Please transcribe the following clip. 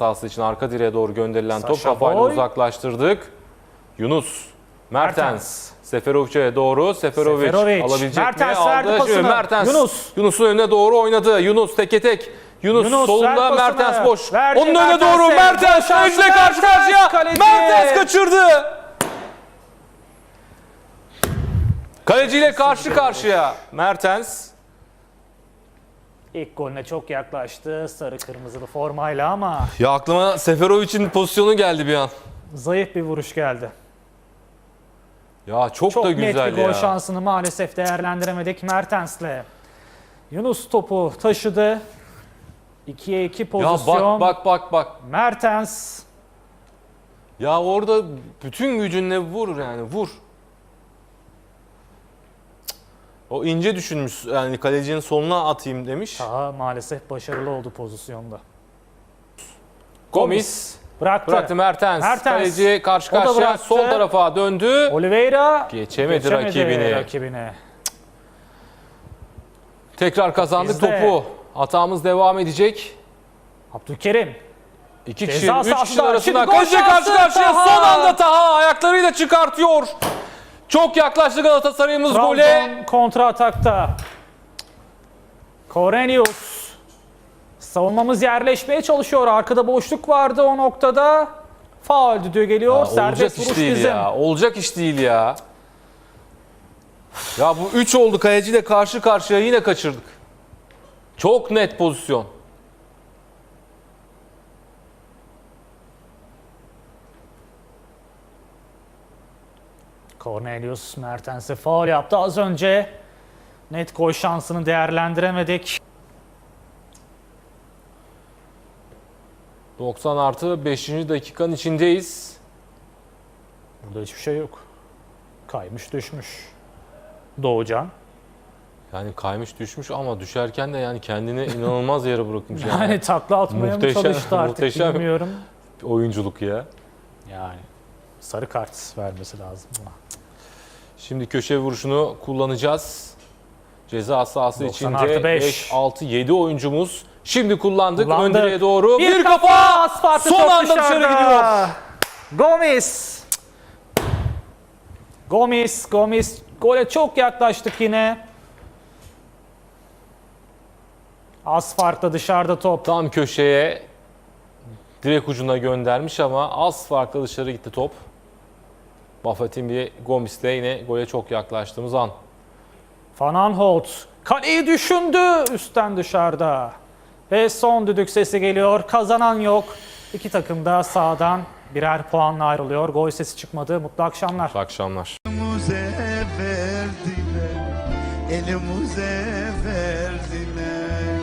sahası için arka direğe doğru gönderilen top Saşa kafayla Boy. uzaklaştırdık. Yunus, Mertens, Mertens. Seferovic'e doğru. Seferovic, Seferovic. alabilecek Mertens mi? verdi Aldı. pasını. Şimdi Mertens. Yunus. Yunus'un önüne doğru oynadı. Yunus teke tek. Yunus, Yunus, solunda. Mertens boş. Verdi Onun önüne doğru Mertens. Kaleciyle karşı karşıya. kaleci. Mertens kaçırdı. Kaleciyle karşı karşıya. Mertens. İlk golüne çok yaklaştı sarı kırmızılı formayla ama Ya aklıma Seferovic'in pozisyonu geldi bir an. zayıf bir vuruş geldi. Ya çok, Çok da net güzel bir gol ya. şansını maalesef değerlendiremedik Mertens'le. Yunus topu taşıdı. 2'ye 2 Ya pozisyon. bak bak bak bak. Mertens Ya orada bütün gücünle vur yani vur. O ince düşünmüş yani kalecinin soluna atayım demiş. daha maalesef başarılı oldu pozisyonda. Gomis Bıraktı. bıraktı Mertens. Mertens. Kaleci karşı O da karşıya bıraktı. sol tarafa döndü. Oliveira Geçemedi rakibini. rakibine. Tekrar kazandık Bizde. topu. Hatamız devam edecek. Abdülkerim. İki Ceza kişi, üç kişi sahasında. arasında Şimdi gol karşı şansı. karşıya Taha. son anda Taha ayaklarıyla çıkartıyor. Çok yaklaştı Galatasaray'ımız gole. Trabzon kontra atakta. Cornelius. Savunmamız yerleşmeye çalışıyor. Arkada boşluk vardı o noktada. Faul düdüğü geliyor. Olacak Serbest iş vuruş değil bizim. ya. Olacak iş değil ya. Ya bu 3 oldu kaleciyle karşı karşıya yine kaçırdık. Çok net pozisyon. Cornelius Mertens'e faul yaptı az önce. Net gol şansını değerlendiremedik. 90 artı 5. dakikanın içindeyiz. Burada hiçbir şey yok. Kaymış düşmüş. Doğucan. Yani kaymış düşmüş ama düşerken de yani kendini inanılmaz yere bırakmış yani. Yani takla atmaya mı Muhteşem- çalıştı artık muhteşem. bilmiyorum. Oyunculuk ya. Yani sarı kart vermesi lazım buna. Şimdi köşe vuruşunu kullanacağız. Ceza sahası 90 artı içinde beş. 5, 6, 7 oyuncumuz. Şimdi kullandık. Kullandık. Ön direğe doğru. Bir, kafa. Asfaltı Son top anda dışarı gidiyor. Gomis. Gomis, Gomis. Gole çok yaklaştık yine. Az farkla dışarıda top. Tam köşeye direk ucuna göndermiş ama az farkla dışarı gitti top. Buffett'in bir Gomis'le yine gole çok yaklaştığımız an. Van Aanholt kaleyi düşündü üstten dışarıda. Ve son düdük sesi geliyor. Kazanan yok. İki takım da sağdan birer puanla ayrılıyor. Gol sesi çıkmadı. Mutlu akşamlar. Mutlu akşamlar. Elimize verdiler, elimize verdiler.